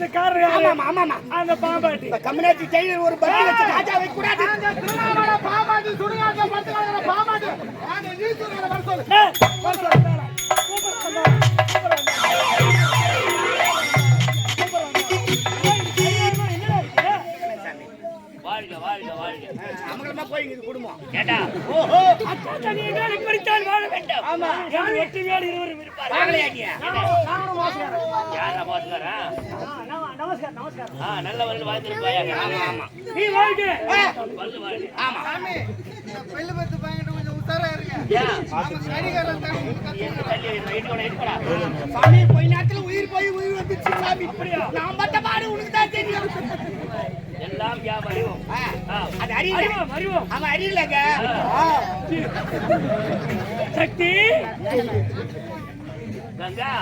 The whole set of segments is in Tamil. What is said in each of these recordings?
அது காரணம்? ஆமாமா ஆமாமா அந்த பாம்பாட்டி. இந்த கம்யூனிட்டி ஜெயிலில் ஒரு பட்டி வச்சு ராஜா வைக்க கூடாது. திருவண்ணாமலை பாமாட்டி சுடுகாட்டுல படுத்துக்காத பாமாட்டி அந்த ஈஸ்வரனை வர சொல்லு. வர சொல்லு, இது குடும்பம் கேட்டா? ஓஹோ அக்கா தனியாக இப்படித்தான் வாழ வேண்டும். ஆமா. யார் ஒற்றுமையோடு இருவரும் இருப்பார்கள்? வாங்கலையா நீ? நானும் மோசக்காரன். யாரா பாத்துக்காரா ஆ, நம- நமஸ்காரம் நமஸ்காரம். ஆ நல்லவர்கள் வாழ்ந்திருப்பாயாக ஆமா ஆமா. நீ வாழ்க. வாழ்க வாழ்க. ஆமா. சாமி பெல்லு பத்து பையன்கிட்ட சாமி போய் நேரத்துல உயிர் போய் உயிர் வந்துச்சு சாமி இப்படியா நான் பட்ட பாடு உனக்கு தான் தெரியும் எல்லாம் வியாபாரம் ஆ, ஆ. அது அறியல அறிவோம் அறிவோம் அவன் அறியலங்க ஆ. சக்தி கங்கா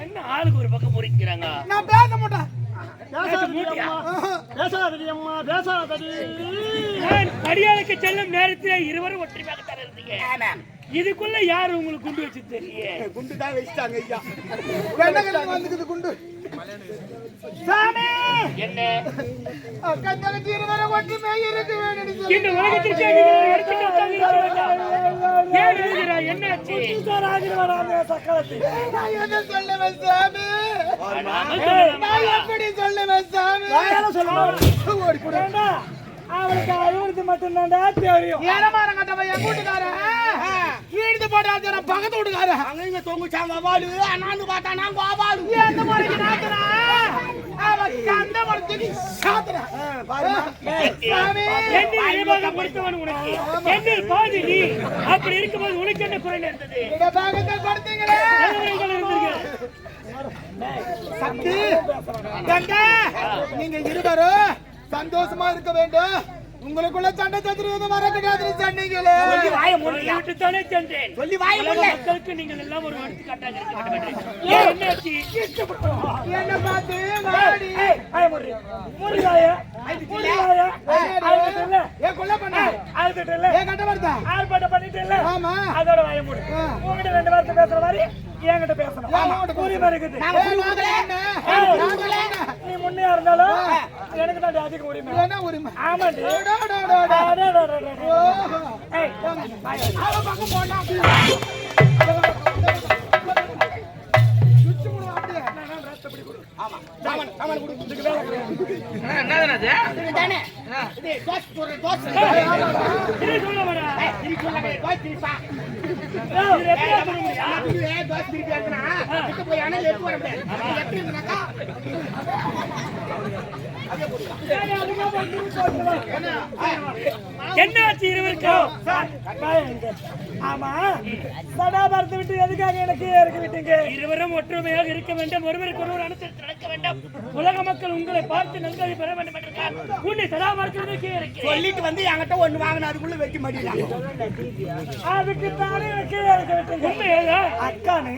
என்ன ஆளுக்கு ஒரு பக்கம் பொறிக்கிறாங்க நான் பேச மாட்டேன்? பேசாதடி அம்மா பேசாதடி நான் அடியாளுக்கு செல்லும் நேரத்தில் இருவரும் ஒற்றுமையாகத்தான் இருந்தீங்க. ஆமா. இதுக்குள்ள யாரு உங்களுக்கு குண்டு வச்சு தெரியும் குண்டு தான் வச்சுட்டாங்க ஐயா. வந்துக்குது குண்டு? சாமி! என்ன? என்ன அவளுக்கு அழுவுறது மட்டும்தான்டா தெரியும். ஏனமாரம் கட்டவன் என் கூட்டுக்காரன் ஈடுத்து போட்டாச்சு பக்கத்து வீட்டுக்காரன். அங்க இங்க தொங்குச்சாங்க வாலு. அண்ணாந்து பார்த்தா நான் கோபாலு எந்த முறைக்கு நாத்துறா அவன் கந்த மரத்துக்கு சாத்துறான் சாமி. என்னில் இறைவாக கொடுத்தவன் உனக்கு என்னில் பாதி நீ. அப்படி இருக்கும்போது உனக்கு என்ன குறை நேர்ந்தது இந்த பாகத்தை கொடுத்தீங்களே. நல்லவர்கள் இருந்தீர்கள். சக்தி கங்கா நீங்க இருவரும் சந்தோஷமா இருக்க வேண்டும் உங்களுக்குள்ள சண்டை சத்துருவது வரக்கூடாதுன்னு சொன்னீங்களே சொல்லி வாய முடியா விட்டுத்தானே சென்றேன் சொல்லி வாய முடியல மக்களுக்கு நீங்கள் எல்லாம் ஒரு எடுத்துக்காட்டாக இருக்க? என்ன பார்த்து வாடி மூடு. மூடு வாய. மூடு வாய. கொல்ல பண்ண அழுதுட்டல்ல? ஏன் கட்ட வருதா? ஆமா அதோட வாய மூடு. ரெண்டு வார்த்தை பேசுற மாதிரி என்கிட்ட பேசணும். ஆமா. உரிமை இருக்குது. என்ன? என்ன? நீ முன்னையா இருந்தாலும் எனக்கு தான் அதிக உரிமை என்ன உரிமை ஆமாண்டி டோ, டோ, டோ, டோ. அடடடடடட. ஓஹோ. ஏய், வாய. அவன் பக்கம் அப்படியே. ஆமா என்னது என்னாச்சு இருவருக்கும் ஆமா. சடாபாரத்தை விட்டு எதுக்காக எனக்கு இறக்கி விட்டீங்க இருவரும் ஒற்றுமையாக இருக்க வேண்டும். ஒருவருக்கு ஒருவர் அனுசரித்து நடக்க வேண்டும். உலக மக்கள் உங்களை பார்த்து நன்கதை பெற வேண்டும். உன்னை இருக்கிறேன் சொல்லிட்டு வந்து என்கிட்ட ஒண்ணு வாங்கின அதுக்குள்ள வைக்க மாட்டேங்கிறாங்க அதுக்கு தானே கீழே இருக்க விட்டீங்க உண்மையா அக்கானு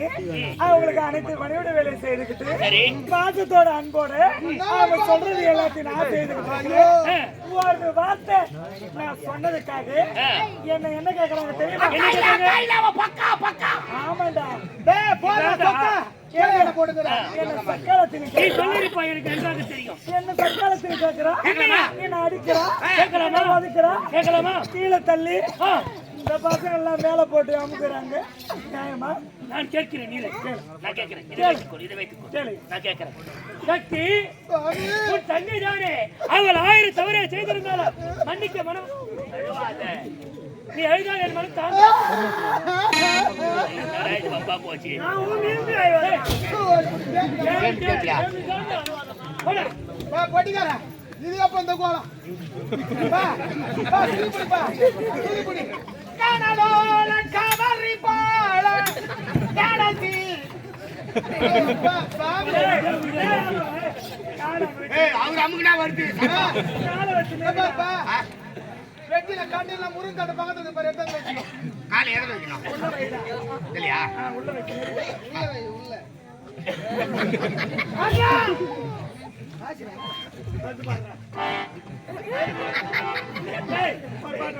அவங்களுக்கு அனைத்து பணியோட வேலை செய்துக்கிட்டு பாசத்தோட அன்போட அவங்க சொல்றது எல்லாத்தையும் நான் செய்துக்கிட்டு ஒரு வார்த்தை நான் சொன்னதுக்காக என்ன என்ன கேக்குறாங்க தெரியுமா என்ன கேக்குறாங்க பக்கா பக்கா ஆமாண்டா டேய், போடா, சொக்கா. கீழே போட்டுக்கிறா. என்ன சக்காலத்தின் நீ சொல்லிருப்பா எனக்கு நன்றாக தெரியும்? என்ன சக்காலத்தின் கேக்குறா என்ன அடிக்கிறா கேட்கலாமா? கேட்கலாமா? கீழே தள்ளி. இந்த பசங்க எல்லாம் மேல போட்டு அமுக்குறாங்க. நியாயமா? நான் கேட்கிறேன் நீல. நான் கேட்கிறேன். இதை வைத்துக்கோ இதை வைத்துக்கோ கேளு. நான் கேட்கிறேன். சக்தி சாமி. உன் தங்கை தானே அவள் ஆயிரம் தவறை செய்திருந்தாலும் மன்னிக்க மனம். நீ அழுதால் என் மனம் தாங்க? வம்பா போச்சு. பொட்டிக்காரா. இது எப்ப இந்த கோலம்? கனடோல கவரி போல கடைசி. அவர் அமுக்குனா வருது. எப்பா. வெட்டில கண்ணில முருங்கடை பக்கத்துல பாரு, எடுத்து வச்சுக்கோ. காலை எதிர வைக்கணும் இல்லையா உள்ள வை, உள்ள. பாரு, பாரு,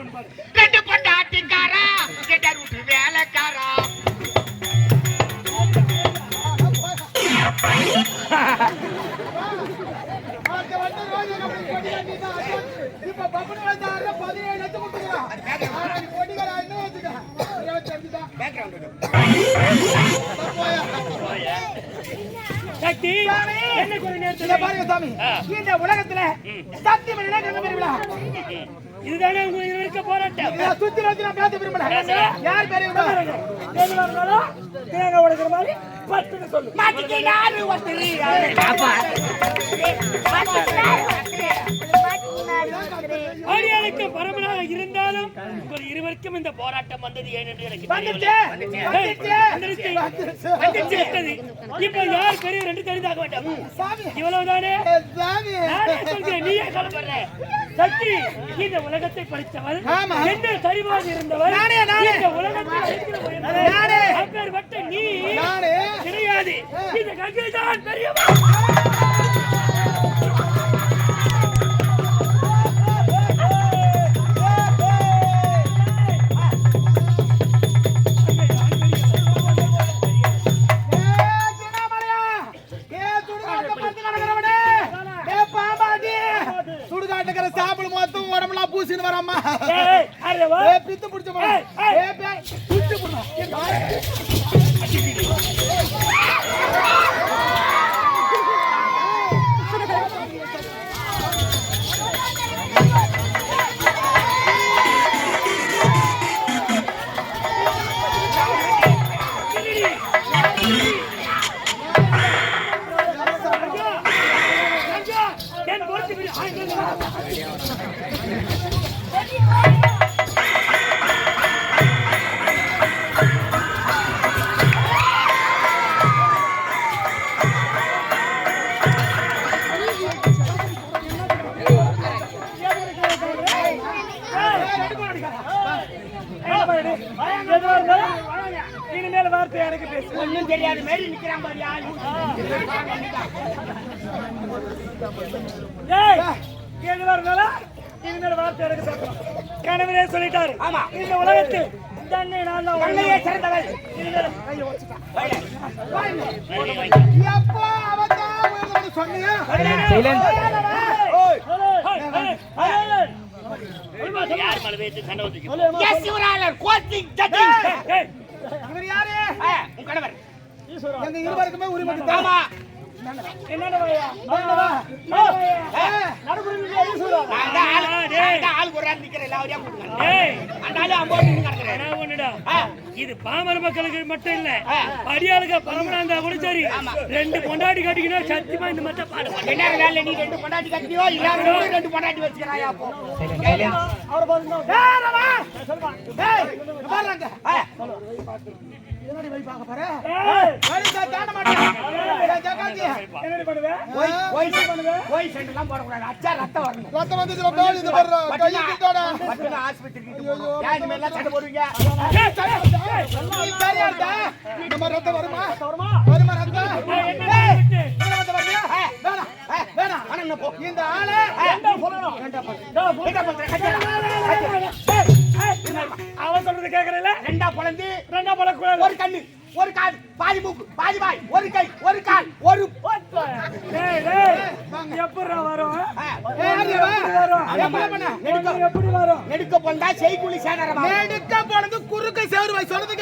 பாரு. ரெண்டு பொண்டாட்டிக்காரா கெட்ட ரூட்டு வேலைக்காரா வருஷம் ரோஜா கம்பெனி கொடிகார நீ தான் அட்வான்ஸ். இப்ப பப்புனு வந்தாரு, பதினேழு லட்சம் கொடுத்துக்கிறான். ஆனா நீ கொடிகார இன்னும் வச்சுக்க. இருபத்தஞ்சு தான். சக்தி என்ன இத நேரத்துல? பாருங்க சாமி. இந்த உலகத்துல சத்தியம் கங்க பெரியவிழா இதுதானே உங்க இருக்க போராட்டம்? சுத்தி வச்சு நான் பேச விரும்பல. யார் இருந்தாலும் தேங்காய் உடைக்கிற மாதிரி பட்டுன்னு சொல்லு. மாட்டிக்கினாரு ஒருத்தரு. உங்கள் இருவருக்கும் இந்த போராட்டம் வந்தது ஏன் என்று எனக்கு. இப்ப யார் பெரிய ரெண்டு தெரிந்தாக வேண்டாம்? இவ்வளவுதானே? நானே சொல்கிறேன் நீயே சொல்லப்படுற. சக்தி இந்த உலகத்தை படித்தவர். என்ன சரிவாக இருந்தவர். இந்த உலகத்தை. அப்பேற்பட்ட நீ. கிடையாது. இந்த கங்கை தான் பெரியவர் சுடுகாட்டை படுத்து கிடக்குறவனே. ஏ, பாம்பாட்டி. சுடுகாட்டுக்கிற சாப்பிடு மொத்தம் உடம்புலாம் பூசின்னு வரம்மா. ஏ, பிடிச்ச. ஏ, பித்து பிடிச்ச. ஒண்ணும் தெரியாத மாதிரி நிக்கிறான் பாரு இருந்தாலும் இனிமேல் வார்த்தை எனக்கு பேசணும் கணவனே சொல்லிட்டாரு. ஆமா. இந்த உலகத்தில் தன்னை நான் தான் கண்ணையே சிறந்தவள். இனிமேல் கையை வச்சுட்டான் எப்போ அவன் சொன்னியா? யார் மேல வைத்து சண்டை வந்துச்சு எஸ் யுவரானர் கோஸ்டிங் ஜட்ஜிங். இவர் யாரு? உன் கணவர் எங்க இருவருக்குமே உரிமை. ஆமா இது பாமர மக்களுக்கு மட்டும் இல்ல. ஆ. அடியாளுக்கு பரமனாந்தா கூட சரி. ரெண்டு பொண்டாடி கட்டிக்கினா சத்தியமா இந்த மட்டும் பாடு. என்ன வேலை? நீ ரெண்டு பொண்டாட்டி கட்டியோ எல்லாரும் ரெண்டு பொண்டாட்டி வச்சுக்கிறாயா அப்போ இங்க பாருங்க. என்னடி போய் பார்க்க போற? தாண்ட மாட்டேன். அச்சா ரத்தம் வரணும். வந்துச்சுல, பாரு, இது கிட்டாடா. ஆஸ்பத்திரிக்கு சண்டை போடுவீங்க? நீ வருமா? வருமா? வருமா ரத்தம்? என்ன ஏய்? இங்க வந்து பாருங்க. என்ன போ. இந்த ஆளு என்ன சொல்லணும்? என்ன பண்ற? ஏய், அவன் சொல்றது கேக்குறல ரெண்டா பழக்கூடாது ஒரு கண்ணு ஒரு காது பாதி மூக்கு பாதி வாய் ஒரு கை ஒரு கால் ஒரு எப்படிடா வரும் ஆ, ஏய், அடி வா. வரும் எப்படி எப்படி வரும் நெடுக்க பொந்தா செய்குழி சேனரமா நெடுக்க போனது குறுக்க சேரு வை சொல்றது.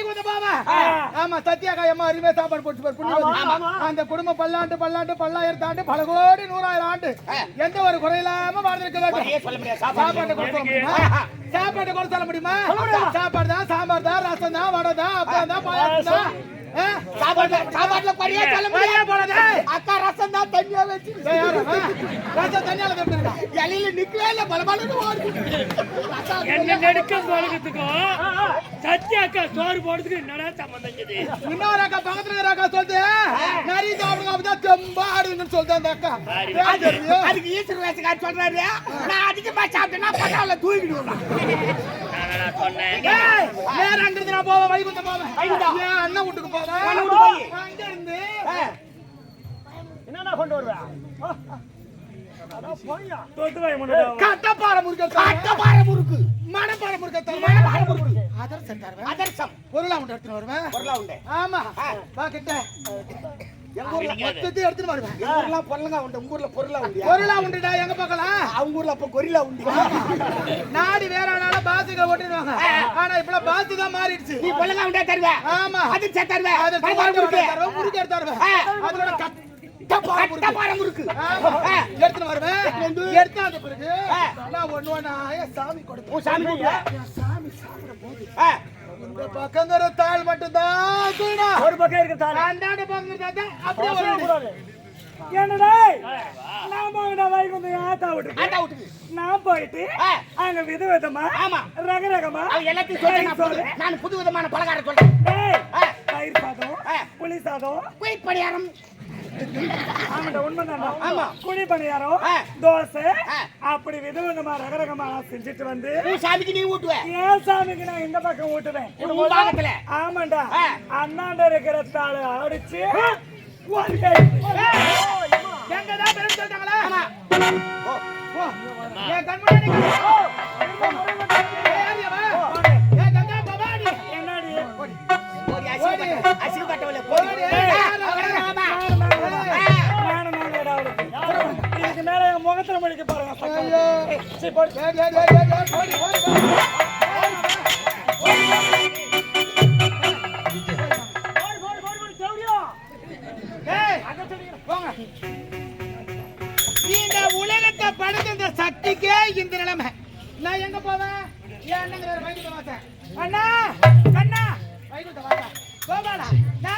போவேன். ஆ. ஆமா சத்யாக்கா அம்மா அருமையா சாப்பாடு போட்டு. அந்த குடும்பம் பல்லாண்டு பல்லாண்டு பல்லாயிரத்து ஆண்டு பல கோடி நூறாயிரம் ஆண்டு. எந்த ஒரு குறையில்லாம வாழ்ந்திருக்க வேண்டும். முடியாது. சாப்பாட்டை சாப்பாடு சொல்ல முடியுமா? சொல்ல சாப்பாடு தான் சாம்பார் தான் ரசம் தான் வடை தான் அப்பளம் தான் பாயாசம் தான். ஆ? சாப்பாடு சாப்பாட்டுல குறையே சொல்ல முடியாது. போனது? அக்கா ரசம் தான் தண்ணியா வச்சு? ரசம் தண்ணியால இலையில நிக்கவே இல்ல பலபலன்னு ஓடுது. என்ன நெடுக்க போறதுக்கும் சத்யா அக்கா சோறு போடுறதுக்கு என்னடா சம்பந்தம் இருக்குது? இன்னொரு அக்கா பக்கத்துல அக்கா சொல்லுது நிறைய சாப்பிடுங்க அப்பதான் ஆடுவீங்கன்னு சொல்லுது அந்த அக்கா ஏன்? அதுக்கு ஈஸ்வர வேசக்கார் சொல்றாரு. நான் அதிகமா சாப்பிட்டேன்னா பட்டால தூக்கிடுவேன் நான் சொன்னேன். ஏய், நேரா அங்கிருந்து நான் போவேன் வைகுண்டம் போவேன். என் அண்ணன் வீட்டுக்கு போவேன். அங்க இருந்து என்னடா கொண்டு வருவ? தொத்து வாய் முன்னாடி கட்டப்பாறை முறுக்கு. மணப்பாறை மணப்பாறை முறுக்கு. அதர்சம் தருவேன். அதர்சம் பொருளா உண்டு வருவேன். பொருளா உண்டு. ஆமா. வா கிட்ட. எங்க ஊர்ல மொத்தத்தை எடுத்துன்னு வருவேன் எங்க ஊர்ல பொருளங்க உண்டு உங்க ஊர்ல பொருளா உண்டு பொருளா உண்டுடா எங்க பார்க்கலாம் அவங்க ஊர்ல அப்ப கொரில்லா உண்டு. நாடு வேற ஆனால பாத்துக்க ஓட்டிடுவாங்க. ஆனா இப்ப தான் மாறிடுச்சு. நீ பொருளங்க உண்டே தருவ? ஆமா. தருவ? அது மணப்பாறை முறுக்கு. அதோட கட்டப்பாறை முறுக்கு. ஆமா. ஆ. எடுத்துன்னு வருவேன். எடுத்து அந்த பிறகு. நான் ஒண்ணு சாமி கொடுப்பேன். உன் சாமி சாமி சாப்பிடும் போது. ஆ. இந்த பக்கங்கிற தாள் மட்டும்தான் ஒரு பக்கம் இருக்கு தானே அந்தாண்ட பக்கங்கிறது அப்படியே. கூடாது என்னடா விட்டு ஆட்டா விட்டுக்கு. நான் போயிட்டு. அங்க வித விதமா ஆமா. ரக ரகமா எல்லாத்தையும் சொல்றேன் நான் புது- விதமான பலகாரம் சொல்றேன். தயிர் சாதம். புளி சாதம் குயிக் ஆமாண்டா உண்மைதான்டா ஆமா. குழி பணியாரம். தோசை. அப்படி வித விதமா ரக ரகமா செஞ்சுட்டு வந்து சாமிக்கு நீ ஊட்டுவ ஏன் சாமிக்கு நான் இந்த பக்கம் ஊட்டுவேன் உன் பாகத்துல ஆமாண்டா. அண்ணாண்ட இருக்கிற தாளை அடிச்சு. எங்கதான். என் ஐயோ. போடு. ஏய், போடு, போடு, போடு, போடு, அங்க போங்க. இந்த உலகத்தை படுத்த இந்த சக்திக்கே இந்த நிலைமை நான் எங்க போவேன் என் அண்ணங்கிற வைகுண்ட வாசன் அண்ணா அண்ணா